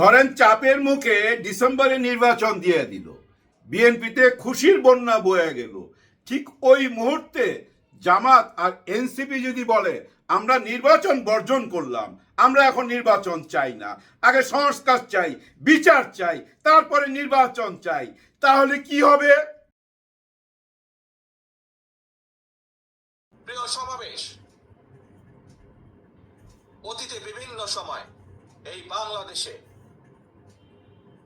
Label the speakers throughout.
Speaker 1: ধরেন চাপের মুখে ডিসেম্বরে নির্বাচন দিয়ে দিল। বিএনপিতে খুশির বন্যা বয়ে গেল। ঠিক ওই মুহূর্তে জামাত আর এনসিপি যদি বলে, আমরা নির্বাচন বর্জন করলাম, আমরা এখন নির্বাচন চাই না, আগে সংস্কার চাই, বিচার চাই, তারপরে নির্বাচন চাই, তাহলে কি হবে?
Speaker 2: প্রিয় সমাবেশ, অতীতে বিভিন্ন সময় এই বাংলাদেশে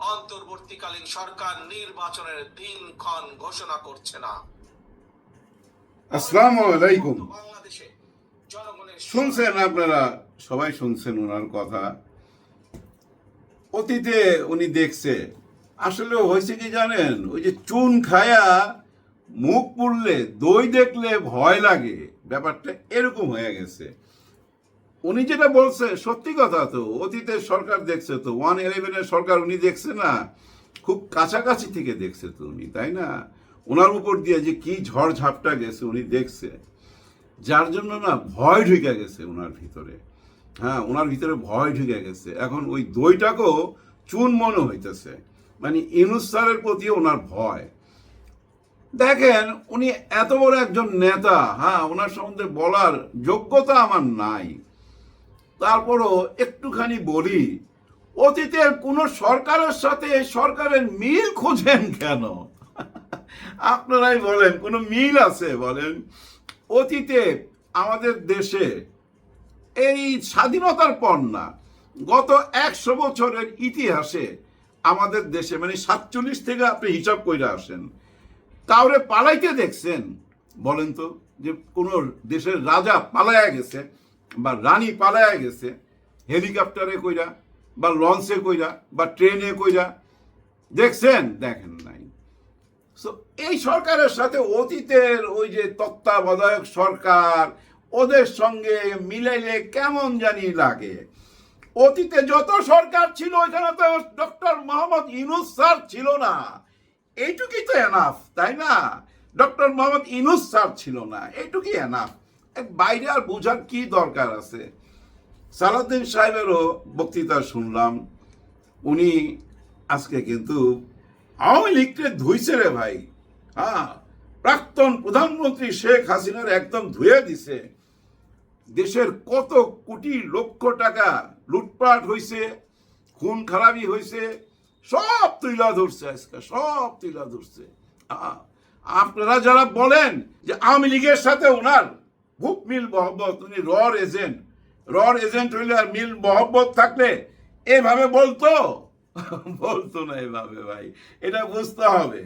Speaker 2: অন্তর্বর্তীকালীন সরকার নির্বাচনের দিনক্ষণ ঘোষণা করছে না।
Speaker 1: আসসালামু আলাইকুম।
Speaker 2: বাংলাদেশে
Speaker 1: শুনছেন আপনারা? সবাই শুনছেন ওনার কথা। অতীতে উনি দেখছে। আসলে হয়েছে কি জানেন? ওই যে চুন খায়া মুখ পুড়লে দই দেখলে ভয় লাগে। ব্যাপারটা এরকম হয়ে গেছে। উনি যেটা বলছে, সত্যি কথা তো, অতীতে সরকার দেখছে তো ওয়ান ইলেভেনের সরকার উনি দেখছে না, খুব কাছাকাছি থেকে দেখছে তো উনি, তাই না? ওনার উপর দিয়ে যে কি ঝড় ঝাপটা গেছে উনি দেখছে, যার জন্য না ভয় ঢুকে গেছে ওনার ভিতরে। হ্যাঁ ওনার ভিতরে ভয় ঢুকে গেছে। এখন ওই দইটাকেও চুন মনে হইতেছে। মানে ইনুস প্রতি ওনার ভয়। দেখেন, উনি এত বড় একজন নেতা হ্যাঁ ওনার সম্বন্ধে বলার যোগ্যতা আমার নাই। তারপরও একটুখানি বলি, অতীতের কোনো সরকারের সাথে সরকারের মিল খোঁজেন কেন? আপনারাই বলেন, কোনো মিল আছে বলেন? অতীতে আমাদের দেশে এই স্বাধীনতার পর না, গত একশো বছরের ইতিহাসে আমাদের দেশে মানে সাতচল্লিশ থেকে আপনি হিসাব করে আসেন, কাউরে পালাইতে দেখছেন বলেন তো, যে কোনো দেশের রাজা পালায়া গেছে বা রানী পালায়া গেছে, হেলিকপ্টারে কইরা বা লঞ্চে কইরা বা ট্রেনে কইরা, দেখছেন? দেখেন নাই। সো এই সরকারের সাথে অতীতের ওই যে তত্ত্বাবধায়ক সরকার, ওদের সঙ্গে মিলাইলে কেমন জানি লাগে। অতীতে যত সরকার ছিল, ওইখানে তো ডক্টর মোহাম্মদ ইনুস স্যার ছিল না। এইটুকুই তো এনাফ তাই না? ডক্টর মোহাম্মদ ইনুস স্যার ছিল না, এইটুকুই এনাফ বাইরে আর বোঝার কি দরকার আছে? সালাউদ্দিন সাহেবেরও বক্তৃতা শুনলাম। উনি আজকে কিন্তু আওয়ামী লীগকে ধুইছে রে ভাই। হ্যাঁ প্রাক্তন প্রধানমন্ত্রী শেখ হাসিনার একদম ধুয়ে দিছে। দেশের কত কোটি লক্ষ টাকা লুটপাট হয়েছে খুন খারাপি হয়েছে সব তুইলা ধরছে আজকে, সব তুইলা ধরছে। আ- আপনারা যারা বলেন যে আওয়ামী লীগের সাথে ওনার খুব মিল মহব্বত, উনি রর এজেন্ট রর এজেন্ট হইলে আর মিল মহব্বত থাকলে এভাবে বলতো? বলতো না এভাবে ভাই, এটা বুঝতে হবে।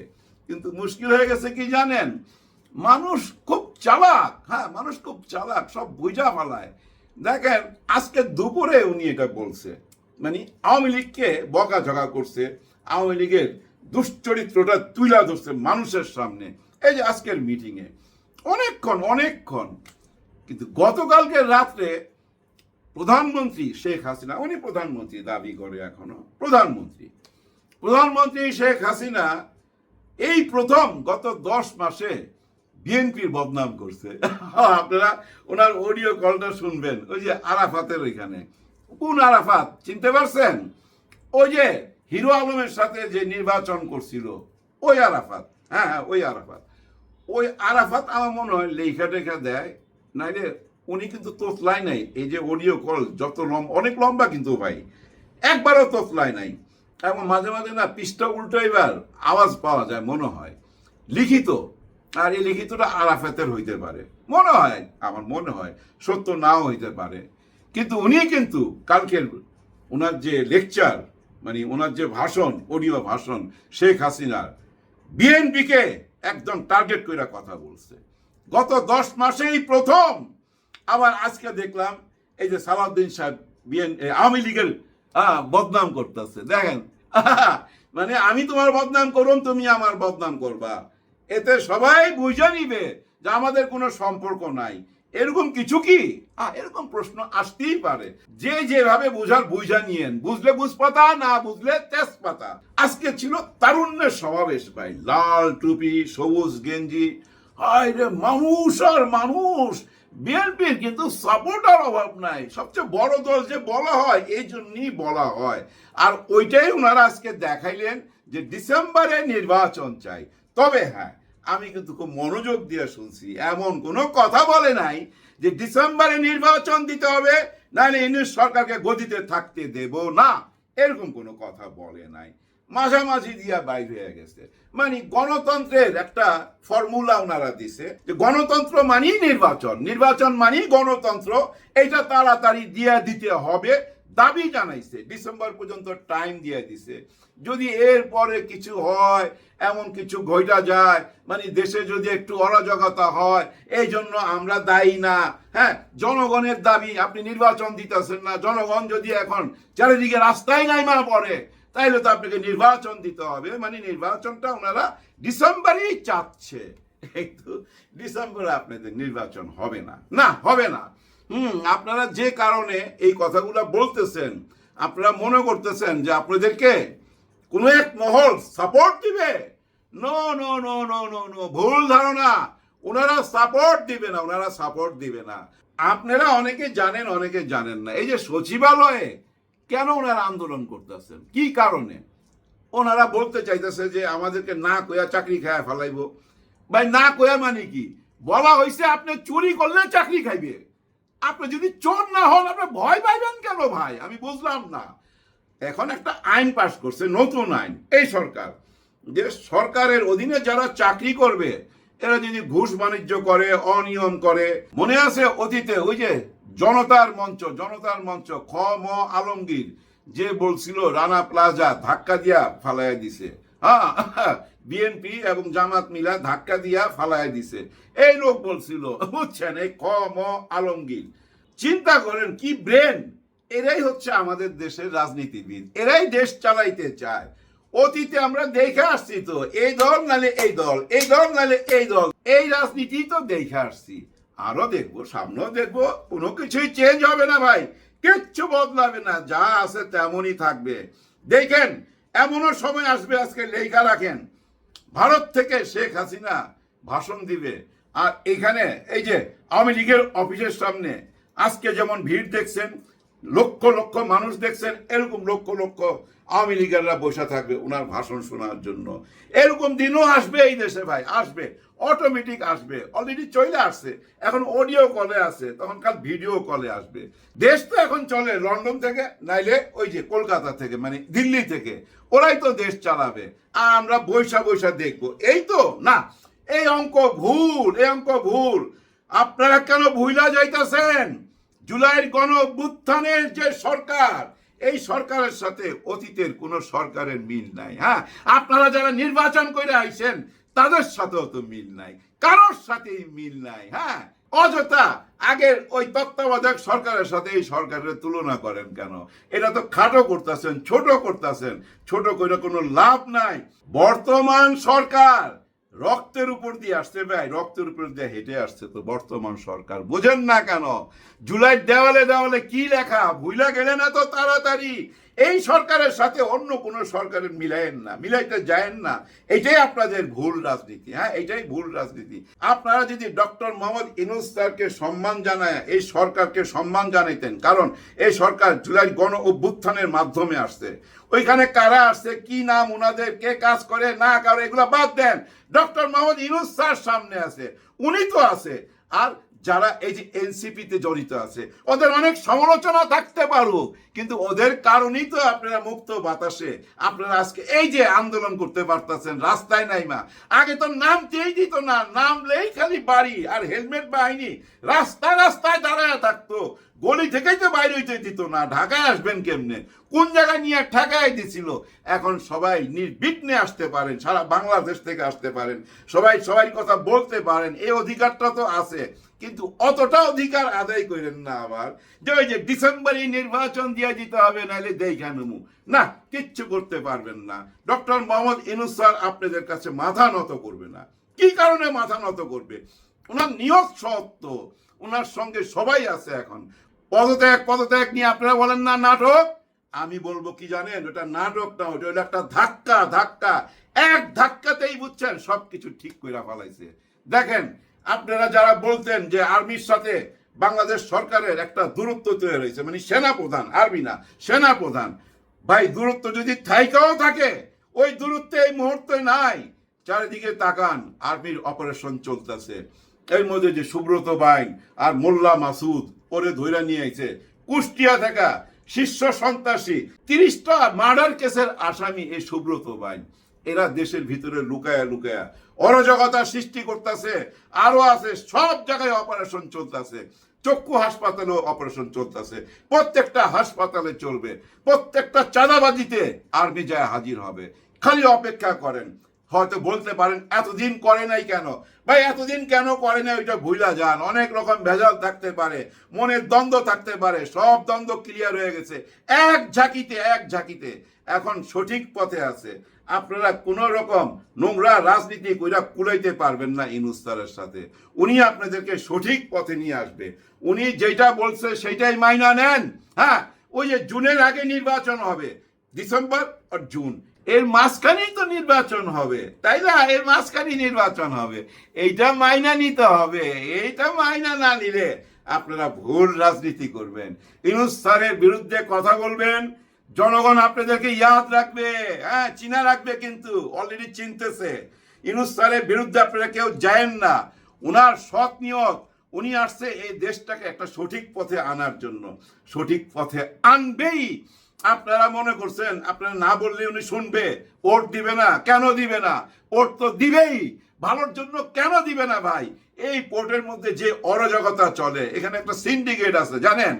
Speaker 1: কিন্তু মুশকিল হয়ে গেছে কি জানেন? মানুষ খুব চালাক হ্যাঁ মানুষ খুব চালাক, সব বুঝা ফালায় দেখেন, আজকে দুপুরে উনি এটা বলছে। মানে আওয়ামী লীগকে বকাঝকা করছে, আওয়ামী লীগের দুশ্চরিত্রটা তুলা ধরছে মানুষের সামনে। এই যে আজকের মিটিংয়ে অনেকক্ষণ অনেকক্ষণ কিন্তু গতকালকে রাত্রে প্রধানমন্ত্রী শেখ হাসিনা, উনি প্রধানমন্ত্রী দাবি করে এখনও, প্রধানমন্ত্রী। প্রধানমন্ত্রী শেখ হাসিনা এই প্রথম গত দশ মাসে বিএনপির বদনাম করছে। আপনারা ওনার অডিও কলটা শুনবেন, ওই যে আরাফাতের ওইখানে। কোন আরাফাত, চিনতে পারছেন? ওই যে হিরো আলমের সাথে যে নির্বাচন করছিল, ওই আরাফাত। হ্যাঁ হ্যাঁ ওই আরাফাত। ওই আরাফাত আমার মনে হয় লেখা টেখা দেয় নাইলে উনি কিন্তু তোতলায় নাই। এই যে অডিও কল যত লম্বা অনেক লম্বা কিন্তু ভাই। একবারও তোতলায় নাই। এবং মাঝে মাঝে না পৃষ্ঠা উল্টো এবার আওয়াজ পাওয়া যায়, মনে হয়। লিখিত। আর এই লিখিতটা আরাফাতের হইতে পারে। মনে হয়, আমার মনে হয়, সত্য নাও হইতে পারে। কিন্তু উনি কিন্তু কালকের ওনার যে লেকচার মানে ওনার যে ভাষণ অডিও ভাষণ, শেখ হাসিনার বিএনপিকে একদম টার্গেট করে কথা বলছে। গত দশ মাসেই প্রথম। আবার আজকে দেখলাম এই যে সালাউদ্দিন সাহেব বিএন আওয়ামী লীগের বদনাম করতেছে। দেখেন। মানে আমি তোমার বদনাম করুন তুমি আমার বদনাম করবা। এতে সবাই বুঝে নিবে যে আমাদের কোনো সম্পর্ক নাই। এরকম কিছু কি? এরকম প্রশ্ন আসতেই পারে। যে যেভাবে বুঝার বুঝা নিয়েন, বুঝলে বুঝপাতা, না বুঝলে তেজপাতা। আজকে ছিল তারুণ্যের সমাবেশ ভাই। লাল টুপি, সবুজ গেঞ্জি হায় রে মানুষ আর মানুষ। বিএনপির কিন্তু সাপোর্টার অভাব নাই। সবচেয়ে বড় দল যে বলা হয়, এই জন্যই বলা হয়। আর ওইটাই ওনারা আজকে দেখাইলেন যে ডিসেম্বরে নির্বাচন চাই। তবে হ্যাঁ আমি কিন্তু খুব মনোযোগ দিয়ে শুনছি। এমন কোনো কথা বলে নাই যে ডিসেম্বরে নির্বাচন দিতে হবে, নাহলে ইউনিট সরকারকে গদিতে থাকতে দেব না। এরকম কোনো কথা বলে নাই। মাঝামাঝি দিয়া বাইর হয়ে গেছে। মানে গণতন্ত্রের একটা ফর্মুলা ওনারা দিছে যে গণতন্ত্র মানেই নির্বাচন। নির্বাচন মানেই গণতন্ত্র। এটা তাড়াতাড়ি দিয়ে দিতে হবে। দাবি জানাইছে, ডিসেম্বর পর্যন্ত টাইম দিয়ে দিছে। যদি এর পরে কিছু হয়, এমন কিছু ঘটা যায় মানে দেশে যদি একটু অরাজকতা হয়, এই জন্য আমরা দায়ী না। হ্যাঁ জনগণের দাবি, আপনি নির্বাচন দিতেছেন না। জনগণ যদি এখন চারিদিকে রাস্তায় নাই মা পড়ে তাইলে তো আপনাকে নির্বাচন দিতে হবে। মানে নির্বাচনটা ওনারা ডিসেম্বরেই চাচ্ছে। কিন্তু ডিসেম্বরে আপনাদের নির্বাচন হবে না। না, হবে না। হুম, আপনারা যে কারণে এই কথাগুলো বলতেছেন, আপনারা মনে করতেছেন যে আপনাদেরকে কোনো এক মহল সাপোর্ট দিবে? No no no no no no ভুল ধারণা। ওনারা সাপোর্ট দিবে না, ওনারা সাপোর্ট দিবে না। আপনারা অনেকে জানেন অনেকে জানেন না। এই যে সচিবালয়ে কেন ওনারা আন্দোলন করতেছেন? কি কারণে? ওনারা বলতে চাইতেছে যে আমাদেরকে না কয়া চাকরি খায় ফেলাইবো। ভাই, না কয়া মানে কি? বলা হয়েছে আপনি চুরি করলে চাকরি খাইবে। আপনি যদি চোর না হন, আপনি ভয় পাইবেন কেন ভাই? আমি বুঝলাম না। এখন একটা আইন পাশ করছে, নতুন আইন, এই সরকার। যে সরকারের অধীনে যারা চাকরি করবে, এরা যদি ঘুষ বাণিজ্য করে, অনিয়ম করে, মনে আছে অতীতে ওই যে জনতার মঞ্চ জনতার মঞ্চ, খ, ম, আলমগীর, যে বলছিল রানা প্লাজা ধাক্কা দিয়া ফালাইয়া দিছে। হ্যাঁ বিএনপি এবং জামাত মিলা ধাক্কা দিয়া ফালাইয়া দিছে। এই লোক বলছিল, বুঝছেন, এই খ, ম, আলমগীর। চিন্তা করেন, কি ব্রেন? এরাই হচ্ছে আমাদের দেশের রাজনীতিবিদ। এরাই দেশ চালাইতে চায়। অতীতে আমরা দেখে আসছি তো, এই দল নালে এই দল এই দল নালে এই দল। এই রাজনীতি তো দেখে আসছি। আরও দেখব, সামনেও দেখব, কোনো কিছুই চেঞ্জ হবে না ভাই। কিচ্ছু বদলাবে না, যা আছে তেমনই থাকবে। দেখেন, এমনও সময় আসবে আজকে, লেখা রাখেন। ভারত থেকে শেখ হাসিনা ভাষণ দিবে। আর এখানে এই যে আওয়ামী লীগের অফিসের সামনে, আজকে যেমন ভিড় দেখছেন, লক্ষ লক্ষ মানুষ দেখছেন, এরকম লক্ষ লক্ষ আওয়ামী লীগেররা বসে থাকবে ওনার ভাষণ শোনার জন্য। এরকম দিনও আসবে এই দেশে ভাই, আসবে। অটোমেটিক আসবে। অলরেডি চলে আসছে। এখন অডিও কলে আছে। তখন কাল ভিডিও কলে আসবে। দেশ তো এখন চলে লন্ডন থেকে, নাইলে ওই যে কলকাতা থেকে মানে দিল্লি থেকে। ওরাই তো দেশ চালাবে। আর আমরা বৈশা বৈশা দেখব। এই তো? না। এই অঙ্ক ভুল, এই অঙ্ক ভুল। আপনারা কেন ভুইলা যাইতেছেন? জুলাইয়ের গণ যে সরকার এই সরকারের সাথে অতীতের কোন সরকারের মিল নাই হ্যাঁ? আপনারা যারা নির্বাচন করে আইছেন, তাদের সাথেও তো মিল নাই, কারোর সাথেই মিল নাই হ্যাঁ? অযথা আগের ওই তত্ত্বাবধায়ক সরকারের সাথে এই সরকারের তুলনা করেন কেন? এটা তো খাটো করতেছেন, ছোট করতেছেন, ছোট করে কোনো লাভ নাই। বর্তমান সরকার রক্তের উপর দিয়ে আসছে, ভাই, রক্তের উপর দিয়ে হেঁটে আসছে তো বর্তমান সরকার। বোঝেন না কেন, জুলাই দেওয়ালে দেওয়ালে কি লেখা, ভুইলা গেলে না তো তাড়াতাড়ি। এই সরকারের সাথে অন্য কোন সরকারের মিলাইয়েন না, মিলাইতে যায়েন না। এটাই আপনাদের ভুল রাজনীতি হ্যাঁ? এটাই ভুল রাজনীতি। আপনারা যদি ডক্টর মোহাম্মদ ইনুস স্যারকে সম্মান জানায়, এই সরকারকে সম্মান জানাইতেন, কারণ এই সরকার জুলাই গণ অভ্যুত্থানের মাধ্যমে আসছে। ওইখানে কারা আসছে, কি নাম ওনাদের কে কাজ করে, না কারও, এগুলো বাদ দেন। ডক্টর মোহাম্মদ ইনুস স্যার সামনে আছে, উনি তো আছে। আর যারা এই যে এনসিপি তে জড়িত আছে, ওদের অনেক সমালোচনা থাকতে পারুক, কিন্তু ওদের কারণেই তো আপনারা মুক্ত বাতাসে আপনারা আজকে এই যে আন্দোলন করতে পারতেছেন, রাস্তায় নাই মা আগে তো নামতেই দিত না, নামলেই খালি বাড়ি আর হেলমেট বাহিনী রাস্তায় রাস্তায় দাঁড়ায় থাকতো। গলি থেকেই তো বাইরে হইতে দিত না, ঢাকায় আসবেন কেমনে? কোন জায়গায় নিয়ে ঠেকায় দিছিল? এখন সবাই নির্বিঘ্নে আসতে পারেন, সারা বাংলাদেশ থেকে আসতে পারেন। সবাই সবাই কথা বলতে পারেন, এই অধিকারটা তো আছে। কিন্তু অতটা অধিকার আদায় করেন না আবার। যে ওই যে ডিসেম্বরে নির্বাচন দিয়ে দিতে হবে, নাহলে দেখা নেমু না, কিচ্ছু করতে পারবেন না। ডক্টর মোহাম্মদ ইনুস স্যার আপনাদের কাছে মাথা নত করবে না। কি কারণে মাথা নত করবে? ওনার নিয়োগ সত্য, ওনার সঙ্গে সবাই আছে এখন। পদত্যাগ পদত্যাগ নিয়ে আপনারা বলেন না নাটক? আমি বলব কি জানেন, ওটা নাটক না, ওটা হলো একটা ধাক্কা ধাক্কা। এক ধাক্কাতেই বুঝছেন, সবকিছু ঠিক করে ফেলাইছে। দেখেন আপনারা যারা বলতেন যে আর্মির সাথে বাংলাদেশ সরকারের একটা দূরত্ব তৈরি হয়েছে মানে সেনা প্রধান আর্মি না সেনা প্রধান ভাই, দূরত্ব যদি থাইকাও থাকে, ওই দূরত্বে এই মুহূর্তে নাই। চারিদিকে তাকান, আর্মির অপারেশন চলতেছে। এর মধ্যে যে সুব্রত বাইন আর মোল্লা মাসুদ পরে ধইরা নিয়ে আইছে। কুষ্টিয়া থাকা শীর্ষ সন্ত্রাসী, তিরিশটা মার্ডার কেসের আসামি এই সুব্রত বাইন এরা দেশের ভিতরে লুকায়া লুকায়া অরাজকতা সৃষ্টি করতেছে। আরও আছে, সব জায়গায় অপারেশন চলতেছে। চক্ষু হাসপাতালেও অপারেশন চলতেছে। প্রত্যেকটা হাসপাতালে চলবে। প্রত্যেকটা চাঁদাবাজিতে আর্মি যায় হাজির হবে। খালি অপেক্ষা করেন। হয়তো বলতে পারেন, এতদিন করে নাই কেন? ভাই, এতদিন কেন করে নাই ওইটা ভুলা যান। অনেক রকম ভেজাল থাকতে পারে, মনের দ্বন্দ্ব থাকতে পারে, সব দ্বন্দ্ব ক্লিয়ার হয়ে গেছে। এক ঝাঁকিতে এক ঝাঁকিতে এখন সঠিক পথে আছে। আপনারা কোন রকম নোংরা রাজনীতি কইরা কুলাইতে পারবেন না ইনুস্তারের সাথে। উনি আপনাদেরকে সঠিক পথে নিয়ে আসবে। উনি যেটা বলছে সেটাই মাইনা নেন। হ্যাঁ ওই যে জুনের আগে নির্বাচন হবে, ডিসেম্বর আর জুন। এর মাঝখানেই তো নির্বাচন হবে, তাই না? এর মাঝখানেই নির্বাচন হবে। এইটা মাইনা নিতে হবে, এইটা মাইনা না নিলে আপনারা ভুল রাজনীতি করবেন। ইনুস স্যারের বিরুদ্ধে কথা বলবেন জনগণ আপনাদেরকে ইয়াদ রাখবে হ্যাঁ চিনা রাখবে কিন্তু অলরেডি চিনতেছে। ইনুস বিরুদ্ধে আপনারা কেউ যায়েন না। উনার সৎ নিয়ত, উনি আসছে এই দেশটাকে একটা সঠিক পথে আনার জন্য। সঠিক পথে আনবেই। আপনারা মনে করছেন, আপনারা না বললে উনি শুনবে ওট দিবে না, কেন দিবে না? ওট তো দিবেই। ভালোর জন্য কেন দিবে না ভাই? এই পোর্টের মধ্যে যে অরাজকতা চলে, এখানে একটা সিন্ডিকেট আছে, জানেন?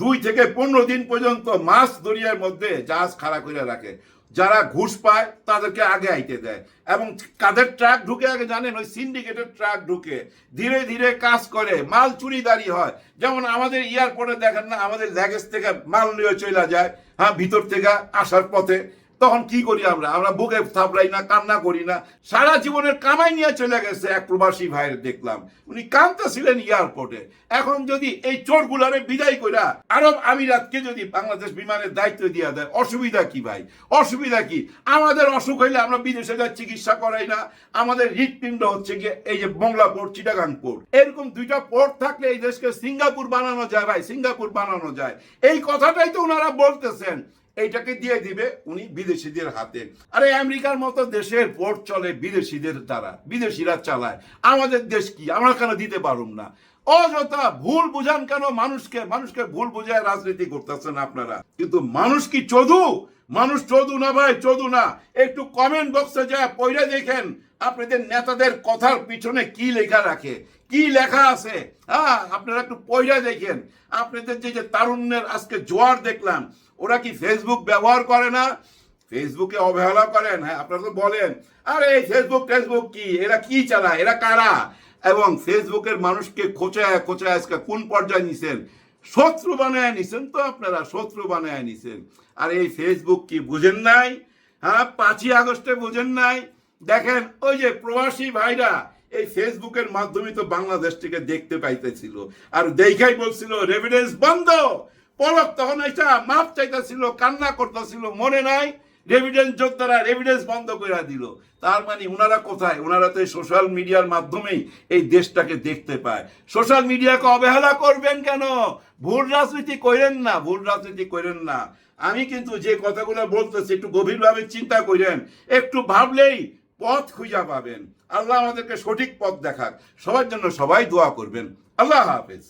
Speaker 1: দুই থেকে পনেরো দিন পর্যন্ত মাছ দরিয়ার মধ্যে জাহাজ খাড়া করে রাখে। যারা ঘুষ পায়, তাদেরকে আগে আইতে দেয়। এবং কাদের ট্রাক ঢুকে আগে জানেন? ওই সিন্ডিকেটের ট্রাক ঢুকে। ধীরে ধীরে কাজ করে, মাল চুরিদারি হয়। যেমন আমাদের এয়ারপোর্টে দেখেন না, আমাদের ল্যাগেজ থেকে মাল নিয়ে চলে যায় হ্যাঁ ভিতর থেকে আসার পথে। তখন কি করি আমরা? আমরা বুকে থাপড়াই না, কান্না করি না। সারা জীবনের কামাই নিয়ে চলে গেছে এক প্রবাসী ভাইয়ের দেখলাম। উনি কাঁদতেছিলেন এয়ারপোর্টে। এখন যদি এই চোরগুলারে বিদায় কইরা আরব আমিরাতকে যদি বাংলাদেশ বিমানের দায়িত্ব দিয়ে দেয়, অসুবিধা কি ভাই? অসুবিধা কি? আমাদের অসুখ হইলে আমরা বিদেশে যাই, চিকিৎসা করাই না। আমাদের হৃৎপিণ্ড হচ্ছে গিয়ে এই যে মংলা পোর্ট চিটাগাং পোর্ট। এরকম দুইটা পোর্ট থাকলে এই দেশকে সিঙ্গাপুর বানানো যায় ভাই, সিঙ্গাপুর বানানো যায়। এই কথাটাই তো ওনারা বলতেছেন। এইটাকে দিয়ে দিবে উনি বিদেশিদের হাতে। আরে আমেরিকার মতো দেশের পোর্ট চলে বিদেশিদের দ্বারা, বিদেশিরা চালায়। আমাদের দেশ কি? আমরা কেন দিতে পারুম না? অযথা ভুল বুঝান কেন মানুষকে? মানুষকে ভুল বুঝায় রাজনীতি করতেছেন আপনারা। কিন্তু মানুষ কি চদু? মানুষ চদু না ভাই, চদু না। একটু কমেন্ট বক্সে যায়, পড়ে দেখেন আপনাদের নেতাদের কথার পিছনে কি লেখা রাখে, কি লেখা আছে। হ্যাঁ আপনারা একটু পয়সা দেখেন। আপনাদের যে যে তারুণ্যের আজকে জোয়ার দেখলাম ওরা কি ফেসবুক ব্যবহার করে না? ফেসবুকে অবহেলা করেন? হ্যাঁ আপনারা তো বলেন। আরে, এই ফেসবুক টেসবুক কি? এরা কি চালায়? এরা কারা? এবং ফেসবুকের মানুষকে খোঁচায় খোঁচায় আজকে? কোন পর্যায়ে নিছেন? শত্রু বানায় নিছেন তো আপনারা, শত্রু বানায় নিছেন। আর এই ফেসবুক কি বুঝেন নাই? হ্যাঁ পাঁচই আগস্টে বুঝেন নাই? দেখেন, ওই যে প্রবাসী ভাইরা এই ফেসবুকের মাধ্যমে তো বাংলাদেশ থেকে দেখতে পাইতেছিল। আর দেখাই বলছিল রেভিডেন্স বন্ধ! পলক তখন এটা মাপ চাইতেছিল, কান্না করতেছিল, মনে নাই রেভিডেন্স যোদ্ধারা রেভিডেন্স বন্ধ করে দিল। তার মানে ওনারা কোথায়? ওনারা তো সোশ্যাল মিডিয়ার মাধ্যমেই এই দেশটাকে দেখতে পায়। সোশ্যাল মিডিয়াকে অবহেলা করবেন কেন? ভুল রাজনীতি করেন না, ভুল রাজনীতি করেন না। আমি কিন্তু যে কথাগুলো বলতেছি, একটু গভীরভাবে চিন্তা করেন একটু ভাবলেই পথ খুঁজা পাবেন। আল্লাহ আমাদেরকে সঠিক পথ দেখাক। সবার জন্য সবাই দোয়া করবেন। আল্লাহ হাফেজ।